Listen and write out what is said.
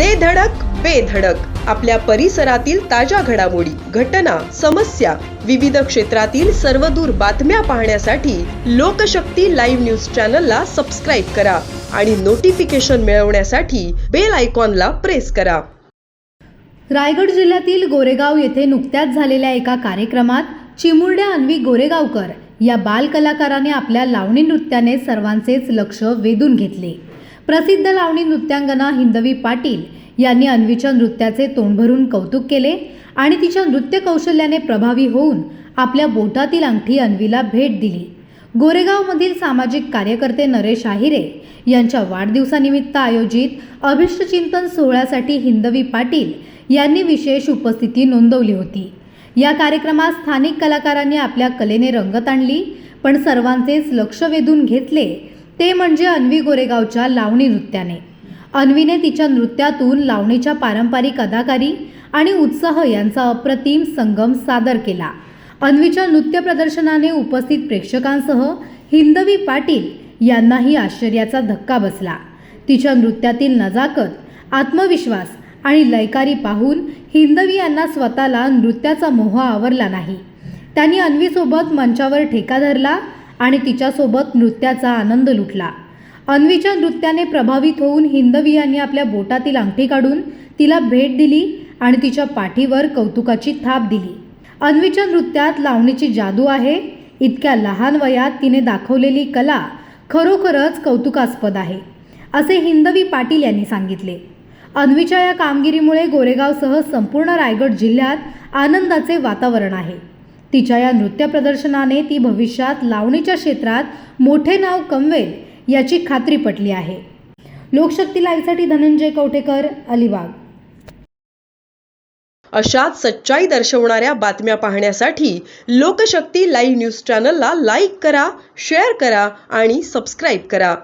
दे धडक बेधडक आपल्या परिसरातील ताज्या घडामोडी घटना समस्या विविध क्षेत्रातील सर्वदूर बातम्या पाहण्यासाठी लोकशक्ती लाईव्ह न्यूज चॅनलला सबस्क्राईब करा आणि नोटिफिकेशन मिळवण्यासाठी बेल आयकॉनला प्रेस करा. रायगड जिल्ह्यातील गोरेगाव येथे नुकत्याच झालेल्या एका कार्यक्रमात चिमुरड्या अन्वी गोरेगावकर या बालकलाकाराने आपल्या लावणी नृत्याने सर्वांचेच लक्ष वेधून घेतले. प्रसिद्ध लावणी नृत्यांगना हिंदवी पाटील यांनी अन्वीच्या नृत्याचे तोंड भरून कौतुक केले आणि तिच्या नृत्य कौशल्याने प्रभावी होऊन आपल्या बोटातील अंगठी अन्वीला भेट दिली. गोरेगावमधील सामाजिक कार्यकर्ते नरेश आहिरे यांच्या वाढदिवसानिमित्त आयोजित अभिष्टचिंतन सोहळ्यासाठी हिंदवी पाटील यांनी विशेष उपस्थिती नोंदवली होती. या कार्यक्रमात स्थानिक कलाकारांनी आपल्या कलेने रंगत आणली पण सर्वांचेच लक्ष वेधून घेतले ते म्हणजे अन्वी गोरेगावच्या लावणी नृत्याने. अन्वीने तिच्या नृत्यातून लावणीच्या पारंपरिक अदाकारी आणि उत्साह यांचा अप्रतिम संगम सादर केला. अन्वीच्या नृत्य प्रदर्शनाने उपस्थित प्रेक्षकांसह हिंदवी पाटील यांनाही आश्चर्याचा धक्का बसला. तिच्या नृत्यातील नजाकत आत्मविश्वास आणि लयकारी पाहून हिंदवी यांना स्वतःला नृत्याचा मोह आवरला नाही. त्यांनी अन्वीसोबत मंचावर ठेका धरला आणि तिच्यासोबत नृत्याचा आनंद लुटला. अन्वीच्या नृत्याने प्रभावित होऊन हिंदवी यांनी आपल्या बोटातील अंगठी काढून तिला भेट दिली आणि तिच्या पाठीवर कौतुकाची थाप दिली. अन्वीच्या नृत्यात लावणीची जादू आहे. इतक्या लहान वयात तिने दाखवलेली कला खरोखरच कौतुकास्पद आहे असे हिंदवी पाटील यांनी सांगितले. अन्वीच्या या कामगिरीमुळे गोरेगावसह संपूर्ण रायगड जिल्ह्यात आनंदाचे वातावरण आहे. तिच्या या नृत्य प्रदर्शनाने ती भविष्यात लावणीच्या क्षेत्रात मोठे नाव कमवेल याची खात्री पटली आहे. लोकशक्ती लाईव्हसाठी धनंजय कवठेकर अलिबाग. अशाच सच्चाई दर्शवणाऱ्या बातम्या पाहण्यासाठी लोकशक्ती लाईव्ह न्यूज चॅनलला लाईक करा शेअर करा आणि सबस्क्राईब करा.